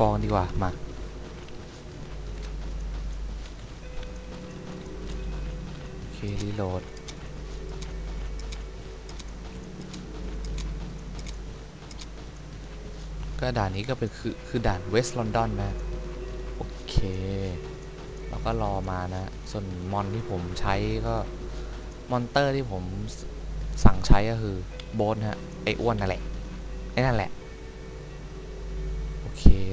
เคเล่น Killing Floor กันดีกว่า มา โอเค รีโหลด ก็ด่านนี้ก็เป็นคือคือด่านเวสต์ลอนดอนนะ โอเคแล้วก็รอมานะ ส่วนมอนที่ผมใช้ก็มอนเตอร์ที่ผมสั่งใช้ก็คือโบนฮะไอ้อ้วนนั่นแหละไอ้นั่นแหละ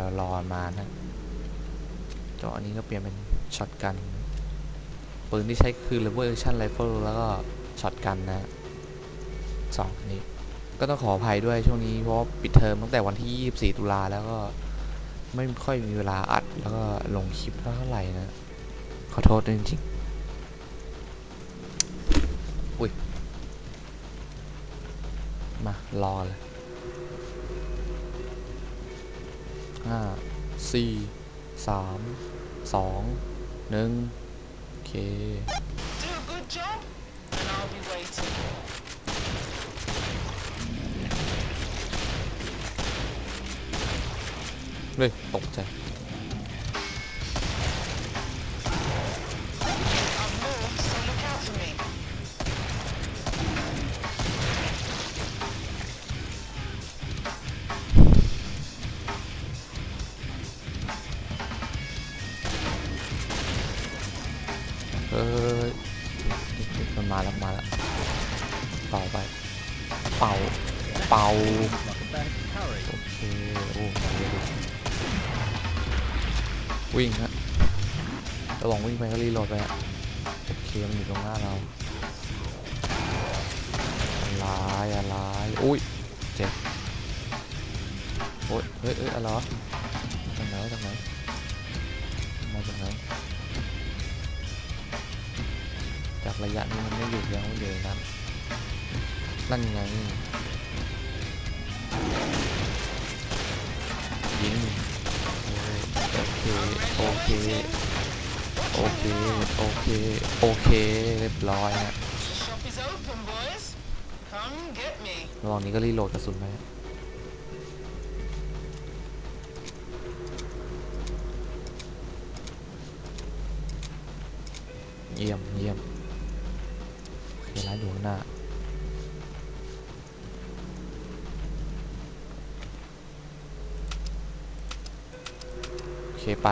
เรารอมานะจออันนี้ก็เปลี่ยนเป็นช็อตกันปืนที่ใช้คือ lever action rifle แล้วก็ช็อตกันนะสองอันนี้ก็ต้องขออภัยด้วยช่วงนี้เพราะปิดเทอมตั้งแต่วันที่ 24 ตุลาแล้วก็ไม่ค่อยมีเวลาอัดแล้วก็ลงคลิปเท่าไหร่นะ ขอโทษจริงๆอุ้ย มารอเลย ห้าสี่สามสองหนึ่งโอเค Do a good job, and I'll be waiting. เฮ้ยตกใจ ไปก็รีโหลดไปอะโอเคมันอยู่ตรงหน้าเราอะไรอะไรอุ้ยเจ็บโอ้ยเฮ้ยเอ้ยอะไรวะจากไหนจากไหนมาจากไหนจากระยะนี้มันไม่อยู่ยังไม่อยู่ในนั้นนั่นไงยิงโอเคโอเค โอเค โอเค โอเค เรียบร้อยฮะ The shop is open, boys. Come get me. ระหว่างนี้ก็รีโหลดกระสุนไปฮะเยี่ยมเยี่ยมโอเคร้านอยู่ข้างหน้าโอเคไป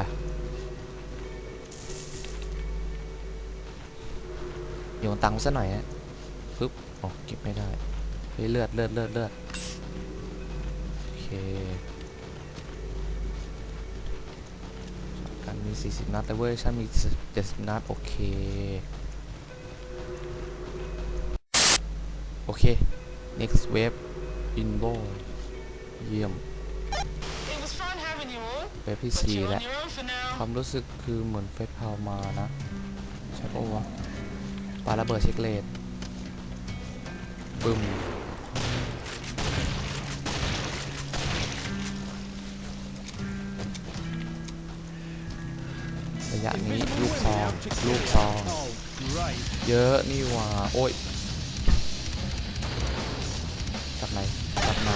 โยนตังค์ซะหน่อยฮะปึ๊บโอ้เก็บไม่ได้เฮ้ยเลือดเลือดเลือดเลือดโอเคช็อตกันมี 40 นัดแต่เวอร์ชันมี 70 นัด โอเค โอเค next wave inbo เยี่ยม It was fun having you all, เวฟที่ but 4 you're แล้ว on your own for now. ความรู้สึกคือเหมือนเฟสพาวมานะ ใช่ปะวะปาระเบิดเช็คเลดปึ้มระยะนี้ลูกซองลูกซอง เยอะนี่หว่า โอ้ยจากไหนจากไหน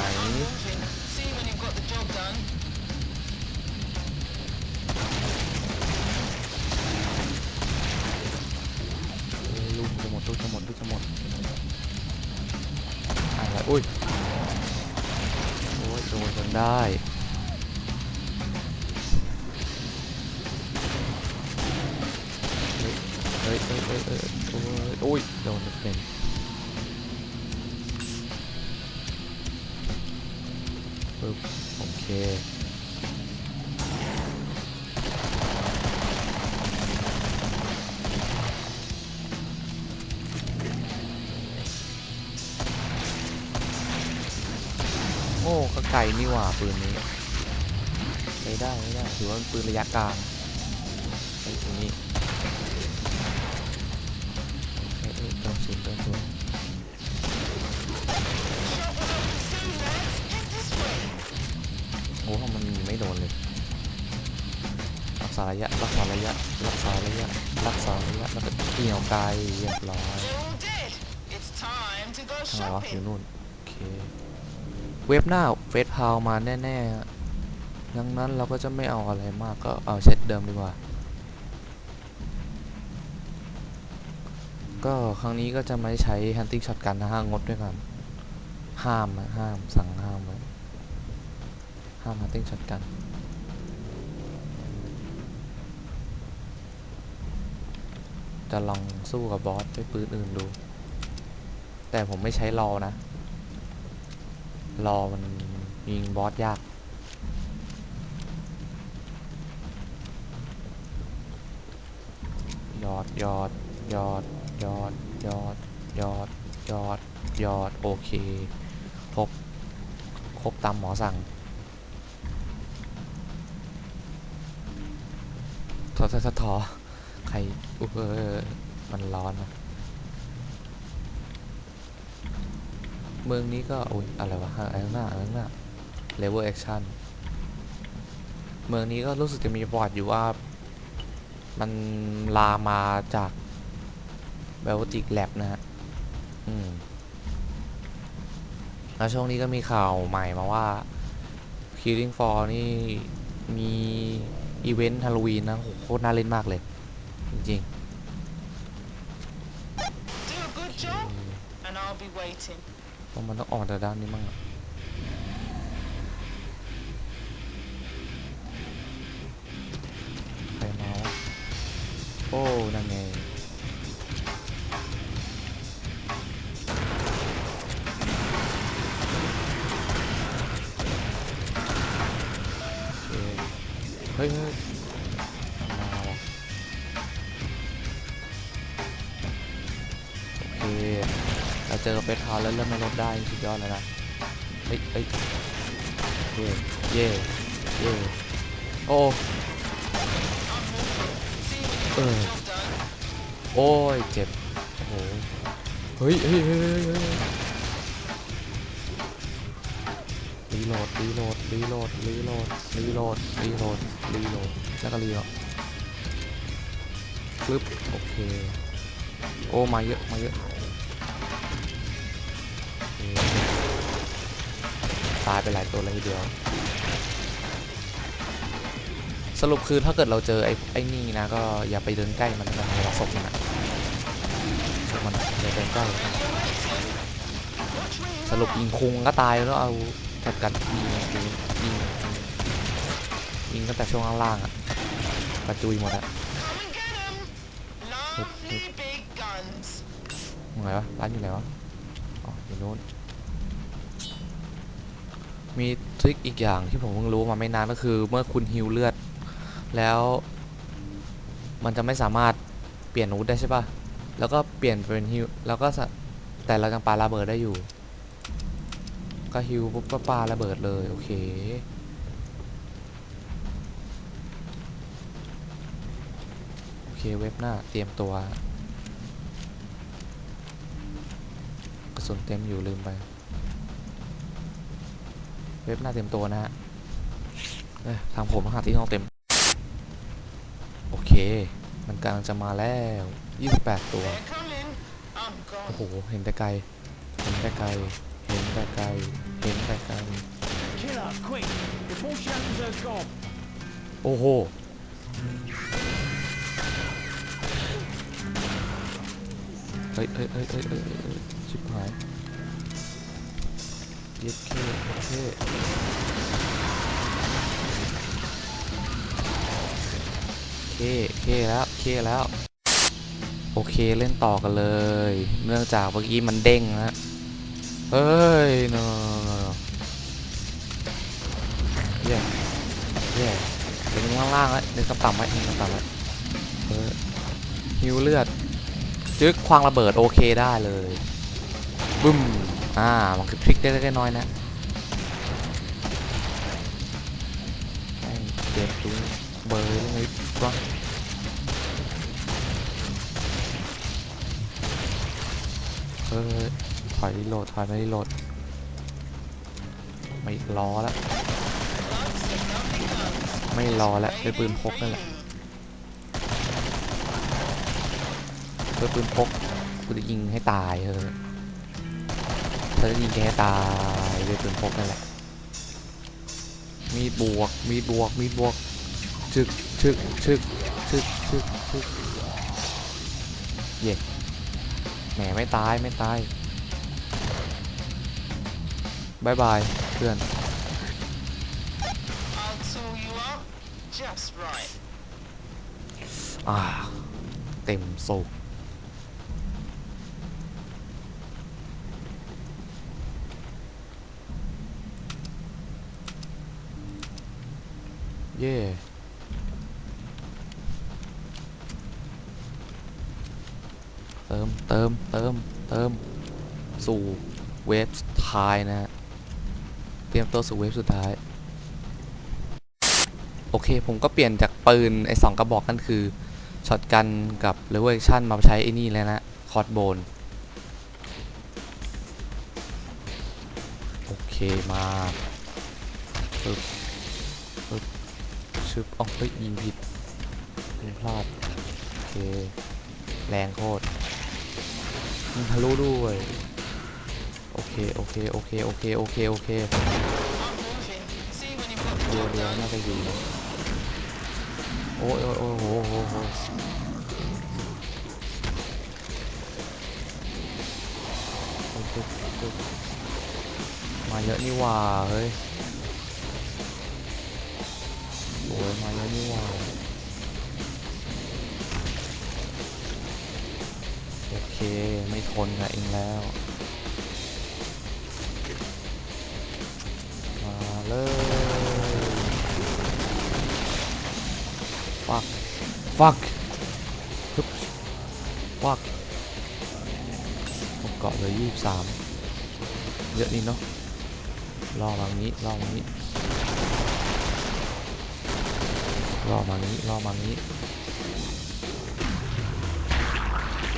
ลูกจะหมดลูกจะหมดลูกจะหมดอะไรอุ้ยโอ้ยโดนจนได้เฮ้ยเฮ้ยเฮ้ยเอ้ยโอ้ยโอ้ยโดนเต็มปึ๊บโอเค ไกลนี่หว่าปืนนี้ไม่ได้ไม่ได้ถือว่าเป็นปืนระยะกลางไอ้ตรงนี้เอ้ยเอ้ยเติมศูนย์เติมศูนย์ Shop is open soon, lads. Head this way. โอ้มันยิงไม่โดนเลยรักษาระยะรักษาระยะรักษาระยะรักษาระยะแล้วก็เกี่ยวไกลเรียบร้อย They're all dead. It's time to go ทางไหนวะอยู่ shopping. นู่นโอ เว็บหน้าเฟสพาวมาแน่ๆดังนั้นเราก็จะไม่เอาอะไรมากก็เอาเซตเดิมดีกว่า ก็ครั้งนี้ก็จะไม่ใช้ hunting shotgun นะฮะงดด้วยกัน ห้ามนะห้ามสั่งห้ามไว้ห้าม hunting shotgun จะลองสู้กับบอสด้วยปืนอื่นดู แต่ผมไม่ใช้รอนะ รอมันยิงบอสยาก ยอดยอดยอดยอดยอดยอดยอดยอดโอเค ครบ ครบตามหมอสั่งทอทอทอใครอุ๊ยเออมันร้อนนะ เมืองนี้ก็อุ้ยอะไรวะอะไรข้างหน้าอะไรข้างหน้า level action เมืองนี้ก็รู้สึกจะมีประวัติอยู่ว่า มันลามาจาก b บ l ติกแลบนะฮะอืมแล้วช่วงนี้ก็มีข่าวใหม่มาว่า Killing Floor นี่มีอีเวนต์ฮาโลวีนนะโหโคตรน่าเล่นมากเลย จริง Do a good job, and I'll be waiting. ๆเพราะมันต้องออกจากด้านนี้มั่งอะใครมาวะโอ้ นั่นไงเฮ้ย เราเจอเฟสทาวน์แล้วเริ่มไม่ลดได้สุดยอดเลยนะเฮ้ยเฮ้ยเย่เย่เย่โอ้ I'm moving. See, Uh. job done. โอ้ยเจ็บโอ้โหเฮ้ยเฮ้ยเฮ้ยเฮ้ยเฮ้ยรีโหลดรีโหลดรีโหลดรีโหลดรีโหลดรีโหลดรีโหลดแล้วก็รีโหลดปึ๊บโอเคโอ้มาเยอะมาเยอะ ตายไปหลายตัวเลยทีเดียว สรุปคือถ้าเกิดเราเจอไอ้ไอ้นี่นะก็อย่าไปเดินใกล้มันนะเวลาศพมันอะศพมันอะอย่าเดินใกล้สรุปยิงคุงก็ตายแล้วเอาจัดกันยิงยิงยิงยิงตั้งแต่ช่วงล่างๆอะกระจุยหมดอะ Come and get 'em. Lovely big guns. อยู่ไหนวะร้านอยู่ไหนวะ อ๋ออยู่นู้น มีทริคอีกอย่างที่ผมเพิ่งรู้มาไม่นานก็คือ เมื่อคุณฮิวเลือด แล้ว มันจะไม่สามารถเปลี่ยนอาวุธได้ใช่ปะแล้วก็เปลี่ยนเป็นฮิวแล้วก็แต่เรายังปาระเบิดได้อยู่ ก็ฮิวปุ๊บก็ปาระเบิดเลยโอเคโอเคเว็บหน้าเตรียมตัวกระสุนเต็มอยู่ลืมไป เว็บหน้าเต็มตัวนะฮะทางผมหาที่ห้องเต็ม โอเค มันกำลังจะมาแล้ว 28 ตัว โอ้โห เห็นแต่ไกล เห็นแต่ไกล เห็นแต่ไกล เห็นแต่ไกล โอ้โห เฮ้ยเฮ้ยเฮ้ยเฮ้ยเฮ้ยเฮ้ยเฮ้ยชิบหาย ย็ดเคเย็ดเคเคเคแล้วเคแล้ว โอเคเล่นต่อกันเลย เนื่องจากเมื่อกี้มันเด้งนะเฮ้ย no no no เย่เย่เล็งล่างล่างๆไว้เล็งต่ำไว้เล็งต่ำไว้เออฮิวเลือด จึ๊กควางระเบิดโอเคได้เลยบึ้ม อ่า มันคือทริคได้เล็กๆน้อยๆนะเจ็บจุ้งเบอร์เลยก็เออถอยรีโหลดถอยไม่รีโหลดไม่รอแล้วไม่รอแล้วด้วยปืนพกนั่นแหละด้วยปืนพกกูจะยิงให้ตายเออ เธอจะยิงแกให้ตายด้วยปืนพกนั่นแหละ มีดบวก มีดบวก มีดบวก ชึก ชึก ชึก ชึก ชึก ชึก เย่แหมไม่ตาย ไม่ตายบายบาย เพื่อน I'll tool you up just right. อ่า เต็มสูบ เย่เติมเติมเติมเติมสู่เวฟสุดท้ายนะฮะเตรียมตัวสู่เวฟสุดท้าย โอเคผมก็เปลี่ยนจากปืน ไอ้สองกระบอกนั่นคือช็อตกันกับเลเวอร์ชั่นมาใช้ไอ้นี่แล้วนะ คอร์ดโบน โอเคมาปึ๊บ ชึบอ๋อเฮ้ยยิงผิดยิงพลาดโอเคแรงโคตรยิงทะลุด้วยโอเคโอเคโอเคโอเคโอเคโอเคเดียวเดียวน่าจะอยู่นะโอ้ยโอ้ยโอ้โอ้โอ้โอ้โอ้ยตึ๊บตึ๊บมาเยอะนี่ว่าเฮ้ย อ้ยมาเยอะนี่ว่าโอเค ไม่ทนกับเองแล้ว มาเลยฟักฟักฮึบฟักผมเกาะเลยยี่สามเยอะนี่เนาะรอมางี้รอมางี้ รอมางี้รอมางี้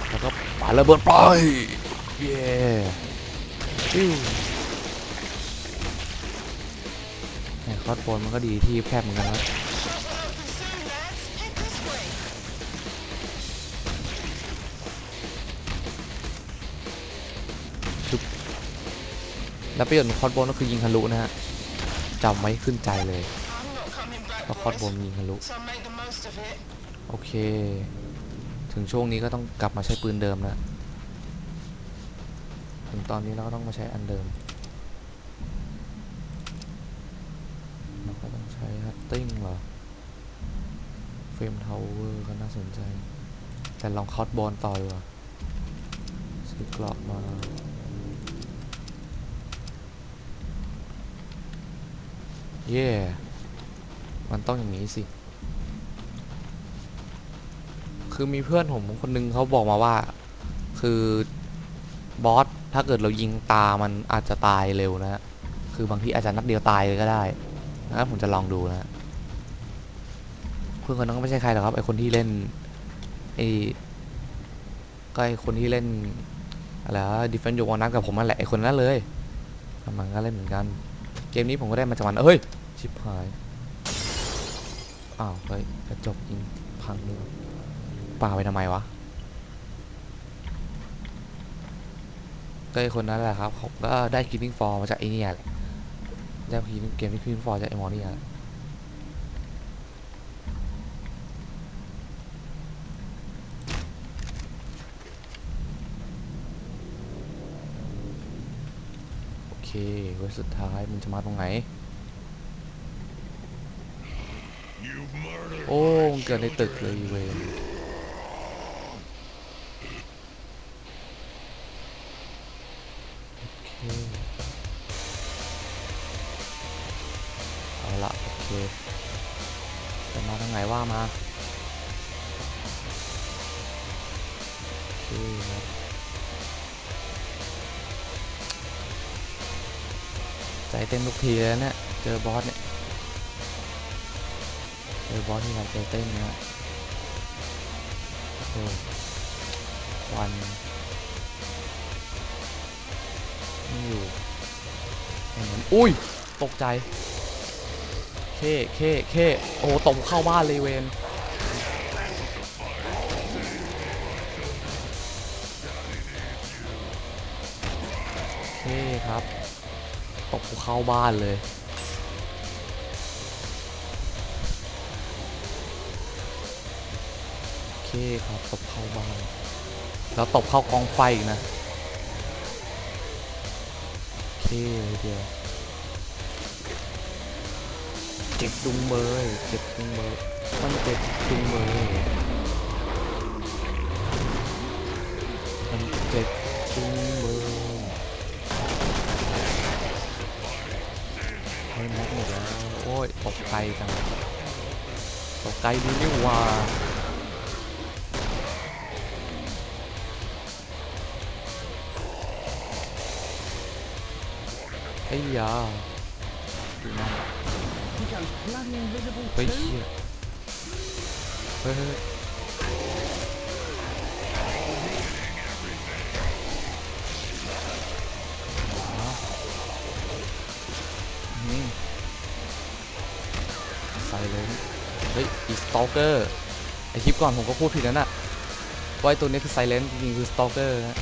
แล้วก็ปาระเบิดไปเย้ปิ้คอดโบนมันก็ดีที่แคบเหมือนกันนะแล้วประโยชน์ของคอดโบนก็คือยิงทะลุนะฮะจำไว้ขึ้นใจเลย I'm not coming back, เพราะคอร์ดโบน boys. ยิงทะลุ So make the most of it. โอเค ถึงช่วงนี้ก็ต้องกลับมาใช้ปืนเดิมนะถึงตอนนี้เราก็ต้องมาใช้อันเดิมเราก็ต้องใช้ฮัตติ้งเหรอเฟรมทาวเวอร์ก็น่าสนใจ แต่ลองคอร์ดโบนต่อดีกว่าซื้อเกราะมาเย่ มันต้องอย่างนี้สิ คือมีเพื่อนผมคนนึงเขาบอกมาว่า คือบอสถ้าเกิดเรายิงตามันอาจจะตายเร็วนะฮะคือบางทีอาจจะนัดเดียวตายเลยก็ได้นะผมจะลองดูนะฮะเพื่อนคนนั้นก็ไม่ใช่ใครหรอกครับไอคนที่เล่นไอก็ไอคนที่เล่นอะไรวะดิฟเฟนต์ยูวอนัทกับผมนั่นแหละไอคนนั้นเลยมันก็เล่นเหมือนกัน เกมนี้ผมก็ได้มาจากมันเฮ้ย ชิบหาย อ้าวเฮ้ยกระจกยิงพังเลยป่าไปทำไมวะก็ไอคนนั้นแหละครับผมก็ได้ Killing Floor มาจากไอ้เนี่ยแหละได้ Killing เกมที่ Killing Floor จากไอ้หมอนี่แหละโอเคเวสุดท้ายมันจะมาตรงไหน โอ้มันเกิดในตึกเลยเวนโอเอาละโอเคจะมาทางไหนว่ามาโอเคครับใจเต้นทุกทีเลยนะเนี่ยเจอบอสเนี่ย บอสที่เราใจเต้นนะฮะโอ้ควันไม่อยู่เห็นมันอุ้ย ตกใจ เค เค เค โอ้ตบเข้าบ้านเลยเวนเคครับ ตบกูเข้าบ้านเลย ครับตบเข้าบ้านแล้วตบเข้ากองไฟอีกนะโอเคเลยเดียวเจ็บจุงเบยเจ็บจุงเบยมันเจ็บจุงเบยมันเจ็บจุงเบยให้แม็กหมดแล้วโอ้ยตกไกลจังตกไกลดีนี่ว่า อ้ยาเฮ้ยเฮ้ยเฮ้ยอ๋ออืมใส่เลยนเฮ้ยอีสตอเกอร์ไอคลิปก่อนผมก็พูดผิดแล้วน่ะว่าไอตัวนี้คือไซเลนจริงๆคือสตอเกอร์นะ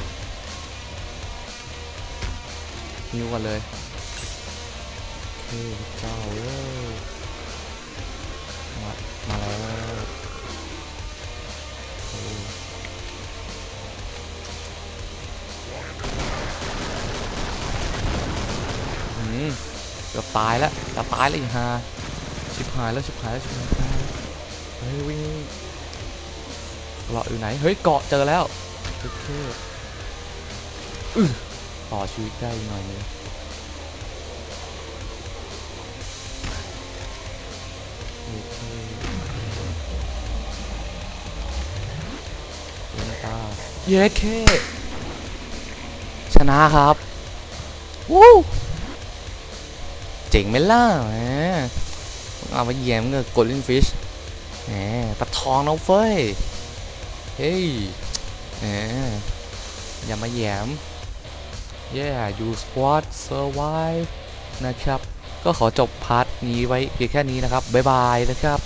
ฮิวกันเลย โอเคเจ้าเอ้ยมามาแล้วโอ้อืมเกือบตายแล้วจะตายแล้วอีกฮาชิบหายแล้วชิบหายแล้วชิบหายแล้วเฮ้ยวิ่งเกาะอยู่ไหน เฮ้ยเกาะเจอแล้วโอเคต่อชีวิตได้หน่อยนึง เย้เคชนะครับวู้เจ๋งไหมล่ะแหมเอาไปแย้มกับกดลินฟิชแหมปลาทองนะเฟ้ย เฮ้ยแหมอย่ามาแย้ม yeah you squad survive นะครับ ก็ขอจบพาร์ทนี้ไว้เพียงแค่นี้นะครับ บ๊ายบายนะครับ